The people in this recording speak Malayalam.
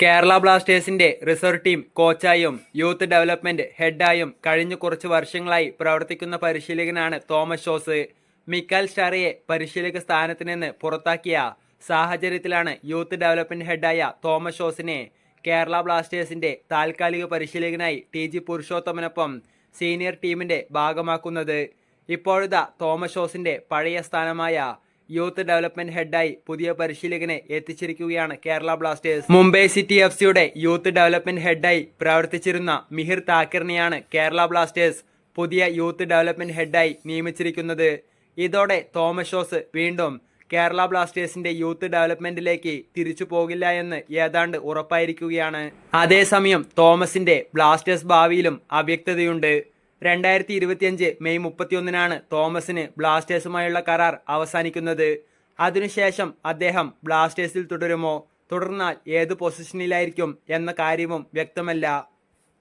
കേരള ബ്ലാസ്റ്റേഴ്സിന്റെ റിസർവ് ടീം കോച്ചായും യൂത്ത് ഡെവലപ്മെന്റ് ഹെഡായും കഴിഞ്ഞ കുറച്ച് വർഷങ്ങളായി പ്രവർത്തിക്കുന്ന പരിശീലകനാണ് തോമസ് ഷോസ് മിക്കൽ സ്റ്റാറയെ പരിശീലക സ്ഥാനത്ത് നിന്ന് പുറത്താക്കിയ സാഹചര്യത്തിലാണ് യൂത്ത് ഡെവലപ്മെന്റ് ഹെഡായ തോമസ് ഷോസിനെ കേരള ബ്ലാസ്റ്റേഴ്സിന്റെ താൽക്കാലിക പരിശീലകനായി ടി ജി പുരുഷോത്തമനൊപ്പം സീനിയർ ടീമിന്റെ ഭാഗമാക്കുന്നത്. ഇപ്പോഴത്തെ തോമസ് ഷോസിന്റെ പഴയ സ്ഥാനമായ യൂത്ത് ഡെവലപ്മെന്റ് ഹെഡായി പുതിയ പരിശീലകനെ എത്തിച്ചിരിക്കുകയാണ് Kerala Blasters. Mumbai City F സിയുടെ യൂത്ത് ഡെവലപ്മെന്റ് ഹെഡായി പ്രവർത്തിച്ചിരുന്ന മിഹിർ താക്കറിനെയാണ് കേരള ബ്ലാസ്റ്റേഴ്സ് പുതിയ യൂത്ത് ഡെവലപ്മെന്റ് ഹെഡായി നിയമിച്ചിരിക്കുന്നത്. ഇതോടെ തോമസ് ഷോസ് വീണ്ടും കേരള ബ്ലാസ്റ്റേഴ്സിന്റെ യൂത്ത് ഡെവലപ്മെന്റിലേക്ക് തിരിച്ചു പോകില്ല എന്ന് ഏതാണ്ട് ഉറപ്പായിരിക്കുകയാണ്. അതേസമയം തോമസിന്റെ ബ്ലാസ്റ്റേഴ്സ് ഭാവിയിലും അവ്യക്തതയുണ്ട്. രണ്ടായിരത്തി ഇരുപത്തിയഞ്ച് മെയ് മുപ്പത്തിയൊന്നിനാണ് തോമസിന് ബ്ലാസ്റ്റേഴ്സുമായുള്ള കരാർ അവസാനിക്കുന്നത്. അതിനുശേഷം അദ്ദേഹം ബ്ലാസ്റ്റേഴ്സിൽ തുടരുമോ? തുടർന്നാൽ ഏത് പൊസിഷനിലായിരിക്കും എന്ന കാര്യവും വ്യക്തമല്ല.